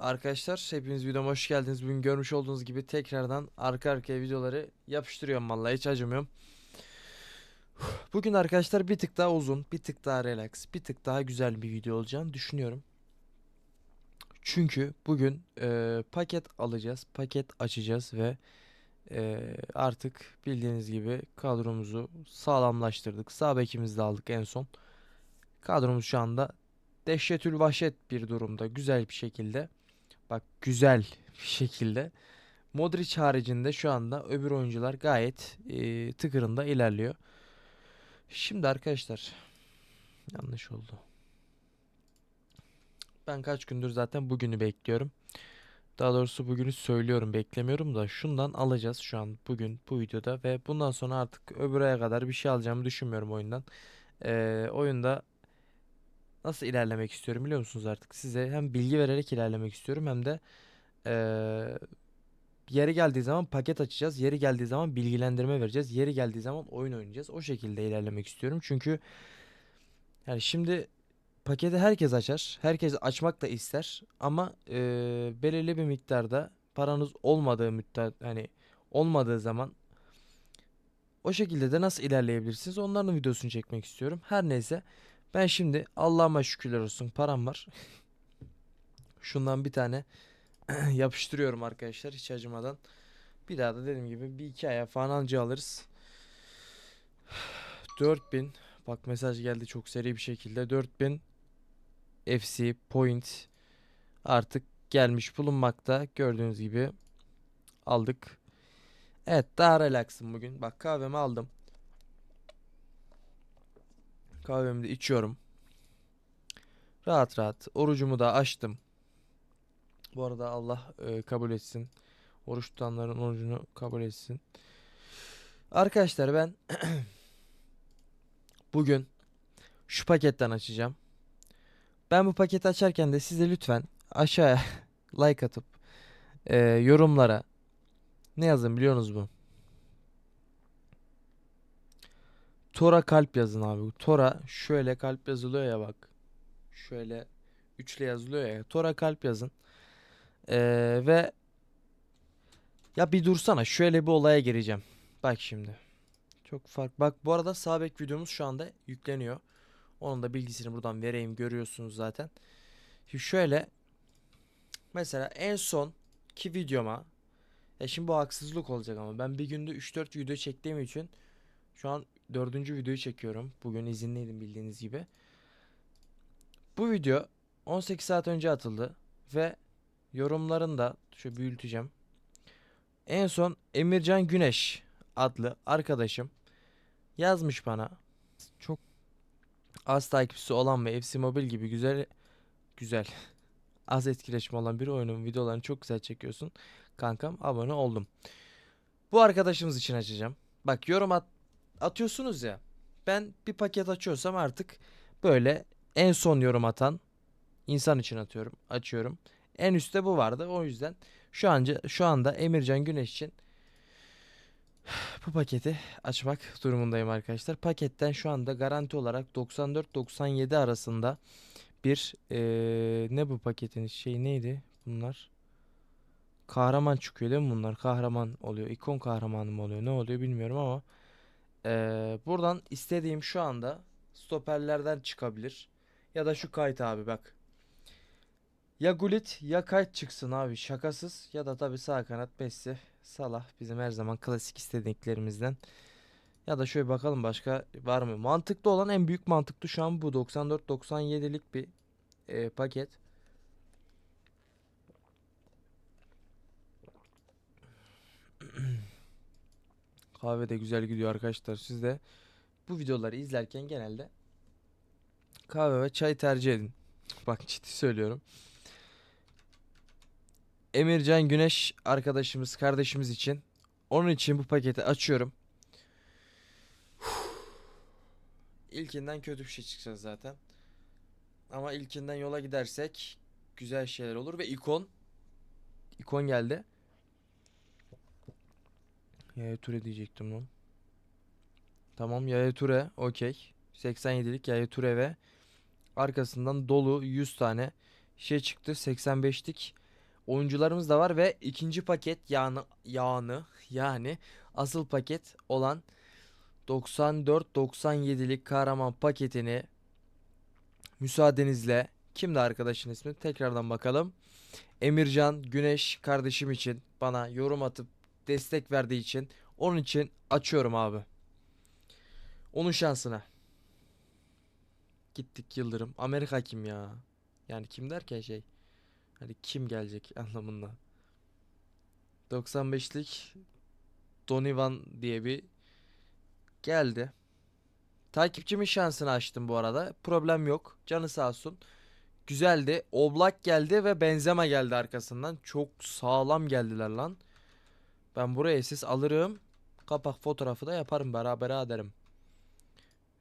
Arkadaşlar hepiniz videoma hoş geldiniz. Bugün görmüş olduğunuz gibi tekrardan arka arkaya videoları yapıştırıyorum vallahi hiç acımıyorum. Bugün arkadaşlar bir tık daha uzun, bir tık daha relax, bir tık daha güzel bir video olacağını düşünüyorum. Çünkü bugün e, paket alacağız, paket açacağız ve e, artık bildiğiniz gibi kadromuzu sağlamlaştırdık. Sağ bekimizi de aldık en son. Kadromuz şu anda dehşetül vahşet bir durumda, güzel bir şekilde. Bak güzel bir şekilde. Modric haricinde şu anda öbür oyuncular gayet e, tıkırında ilerliyor. Şimdi arkadaşlar yanlış oldu. Ben kaç gündür zaten bugünü bekliyorum. Daha doğrusu bugünü söylüyorum beklemiyorum da şundan alacağız şu an bugün bu videoda ve bundan sonra artık öbür aya kadar bir şey alacağımı düşünmüyorum oyundan. Ee, oyunda nasıl ilerlemek istiyorum biliyor musunuz artık? Size hem bilgi vererek ilerlemek istiyorum hem de eee, yeri geldiği zaman paket açacağız. Yeri geldiği zaman bilgilendirme vereceğiz. Yeri geldiği zaman oyun oynayacağız. O şekilde ilerlemek istiyorum. Çünkü yani şimdi paketi herkes açar. Herkes açmak da ister. Ama eee, belirli bir miktarda paranız olmadığı müddet hani olmadığı zaman o şekilde de nasıl ilerleyebilirsiniz? Onların videosunu çekmek istiyorum. Her neyse. Ben şimdi Allah'ıma şükürler olsun param var. Şundan bir tane yapıştırıyorum arkadaşlar hiç acımadan. Bir daha da dediğim gibi bir iki aya falan anca alırız. 4000 bak mesaj geldi çok seri bir şekilde 4000 FC point artık gelmiş bulunmakta. Gördüğünüz gibi aldık. Evet daha relaxım bugün. Bak kahvemi aldım. Kahvemi de içiyorum. Rahat rahat. Orucumu da açtım. Bu arada Allah e, kabul etsin. Oruç tutanların orucunu kabul etsin. Arkadaşlar ben bugün şu paketten açacağım. Ben bu paketi açarken de size lütfen aşağıya like atıp e, yorumlara ne yazın biliyorsunuz mu? Tora kalp yazın abi. Tora şöyle kalp yazılıyor ya bak. Şöyle üçle yazılıyor ya. Tora kalp yazın. Ee, ve ya bir dursana şöyle bir olaya gireceğim. Bak şimdi. Çok fark. Bak bu arada sağ bek videomuz şu anda yükleniyor. Onun da bilgisini buradan vereyim görüyorsunuz zaten. Şimdi şöyle mesela en son ki videoma ya şimdi bu haksızlık olacak ama ben bir günde 3-4 video çektiğim için şu an dördüncü videoyu çekiyorum. Bugün izinliydim bildiğiniz gibi. Bu video 18 saat önce atıldı ve yorumlarında şu büyüteceğim. En son Emircan Güneş adlı arkadaşım yazmış bana. Çok az takipçisi olan ve FC Mobile gibi güzel güzel az etkileşim olan bir oyunun videolarını çok güzel çekiyorsun. Kankam abone oldum. Bu arkadaşımız için açacağım. Bak yorum at atıyorsunuz ya. Ben bir paket açıyorsam artık böyle en son yorum atan insan için atıyorum, açıyorum. En üstte bu vardı. O yüzden şu anca şu anda Emircan Güneş için bu paketi açmak durumundayım arkadaşlar. Paketten şu anda garanti olarak 94-97 arasında bir eee, ne bu paketin şey neydi bunlar? Kahraman çıkıyor değil mi bunlar? Kahraman oluyor. İkon kahramanı mı oluyor? Ne oluyor bilmiyorum ama eee, buradan istediğim şu anda stoperlerden çıkabilir. Ya da şu kayıt abi bak. Ya Gullit ya kayıt çıksın abi şakasız. Ya da tabii sağ kanat Messi, Salah bizim her zaman klasik istediklerimizden. Ya da şöyle bakalım başka var mı? Mantıklı olan en büyük mantıklı şu an bu 94-97'lik bir eee, paket. Kahve de güzel gidiyor arkadaşlar. Siz de bu videoları izlerken genelde kahve ve çay tercih edin. Bak ciddi söylüyorum. Emircan Güneş arkadaşımız, kardeşimiz için. Onun için bu paketi açıyorum. İlkinden kötü bir şey çıkacak zaten. Ama ilkinden yola gidersek güzel şeyler olur ve ikon ikon geldi. Yaya Ture diyecektim lan. Tamam Yaya Ture okey. 87'lik Yaya Ture ve arkasından dolu 100 tane şey çıktı. 85'lik oyuncularımız da var ve ikinci paket yani yağını yani asıl paket olan 94-97'lik kahraman paketini müsaadenizle kimdi arkadaşın ismi tekrardan bakalım. Emircan Güneş kardeşim için bana yorum atıp destek verdiği için onun için açıyorum abi. Onun şansına. Gittik Yıldırım. Amerika kim ya? Yani kim derken şey. Hani kim gelecek anlamında. 95'lik Donivan diye bir geldi. Takipçimin şansını açtım bu arada. Problem yok. Canı sağ olsun. Güzeldi. Oblak geldi ve Benzema geldi arkasından. Çok sağlam geldiler lan. Ben buraya siz alırım. Kapak fotoğrafı da yaparım beraber ederim.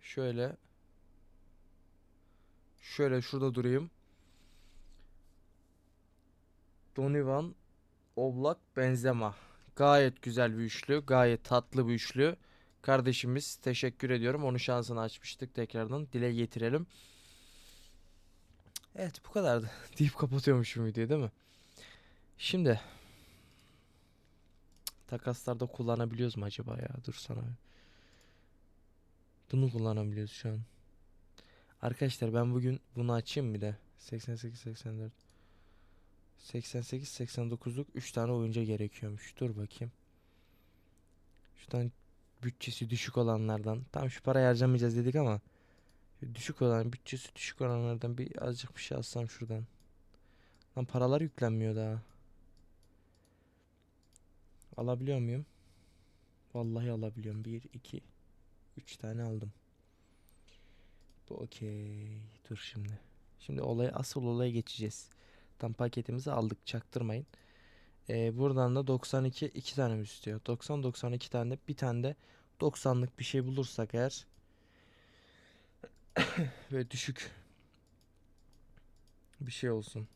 Şöyle. Şöyle şurada durayım. Donivan, Oblak, Benzema. Gayet güzel bir üçlü. Gayet tatlı bir üçlü. Kardeşimiz teşekkür ediyorum. Onun şansını açmıştık tekrardan. Dile getirelim. Evet bu kadardı. deyip kapatıyormuşum videoyu değil mi? Şimdi takaslarda kullanabiliyoruz mu acaba ya? Dur sana. Bunu kullanabiliyoruz şu an. Arkadaşlar ben bugün bunu açayım bir de. 88 84 88 89'luk 3 tane oyuncu gerekiyormuş. Dur bakayım. Şuradan bütçesi düşük olanlardan. Tam şu parayı harcamayacağız dedik ama düşük olan bütçesi düşük olanlardan bir azıcık bir şey alsam şuradan. Lan paralar yüklenmiyor daha. Alabiliyor muyum? Vallahi alabiliyorum. 1 2 3 tane aldım. Bu okey. Dur şimdi. Şimdi olaya asıl olaya geçeceğiz. Tam paketimizi aldık çaktırmayın. Ee, buradan da 92 iki tane mi istiyor? 90 92 tane bir tane de 90'lık bir şey bulursak eğer ve düşük bir şey olsun.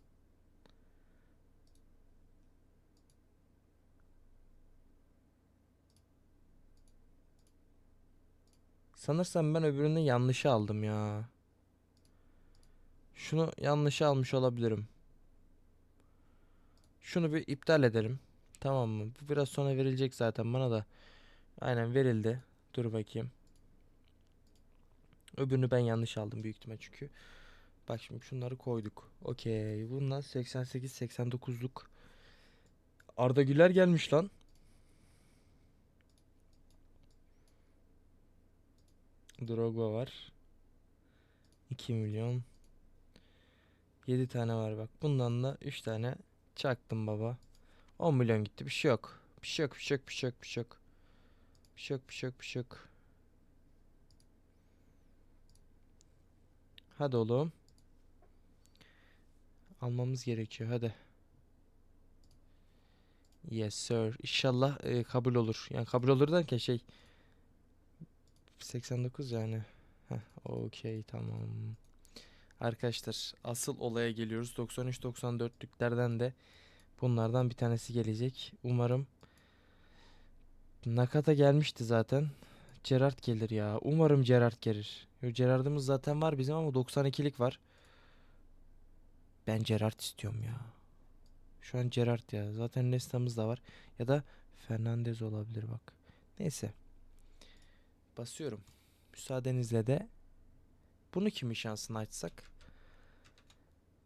Sanırsam ben öbürünü yanlış aldım ya. Şunu yanlış almış olabilirim. Şunu bir iptal edelim. Tamam mı? Bu biraz sonra verilecek zaten bana da. Aynen verildi. Dur bakayım. Öbürünü ben yanlış aldım büyük ihtimal çünkü. Bak şimdi şunları koyduk. Okey. Bundan 88 89'luk Arda Güler gelmiş lan. Drogba var. 2 milyon. 7 tane var bak. Bundan da 3 tane çaktım baba. 10 milyon gitti. Bir şey yok. Bir şey yok, bir şey yok, bir şey yok, bir şey yok. Bir şey yok, bir şey yok, bir şey yok. Hadi oğlum. Almamız gerekiyor. Hadi. Yes sir. İnşallah e, kabul olur. Yani kabul olur derken şey 89 yani. Heh, okey tamam. Arkadaşlar asıl olaya geliyoruz. 93-94'lüklerden de bunlardan bir tanesi gelecek. Umarım Nakata gelmişti zaten. Gerard gelir ya. Umarım Gerard gelir. Yo, Gerard'ımız zaten var bizim ama 92'lik var. Ben Gerard istiyorum ya. Şu an Gerard ya. Zaten Nesta'mız da var. Ya da Fernandez olabilir bak. Neyse. Basıyorum. Müsaadenizle de bunu kimin şansını açsak?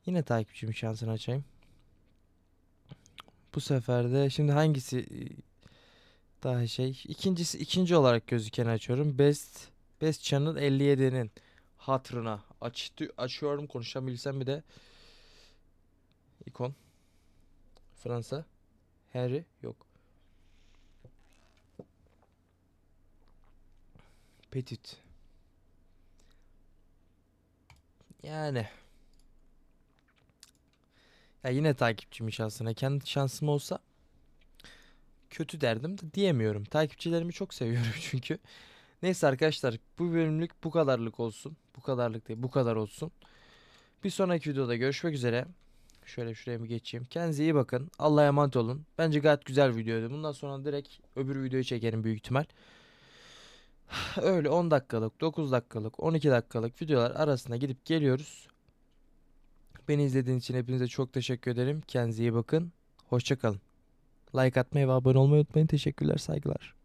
Yine takipçimin şansını açayım. Bu sefer de şimdi hangisi e, daha şey? İkincisi ikinci olarak gözükeni açıyorum. Best Best Channel 57'nin hatırına açtı açıyorum konuşabilsem bir de ikon Fransa Harry yok. Petit. Yani. Ya yine takipçimin şansına. Kendi şansım olsa kötü derdim de diyemiyorum. Takipçilerimi çok seviyorum çünkü. Neyse arkadaşlar bu bölümlük bu kadarlık olsun. Bu kadarlık değil bu kadar olsun. Bir sonraki videoda görüşmek üzere. Şöyle şuraya bir geçeyim. Kendinize iyi bakın. Allah'a emanet olun. Bence gayet güzel videoydu. Bundan sonra direkt öbür videoyu çekerim büyük ihtimal. Öyle 10 dakikalık, 9 dakikalık, 12 dakikalık videolar arasında gidip geliyoruz. Beni izlediğiniz için hepinize çok teşekkür ederim. Kendinize iyi bakın. Hoşça kalın. Like atmayı ve abone olmayı unutmayın. Teşekkürler, saygılar.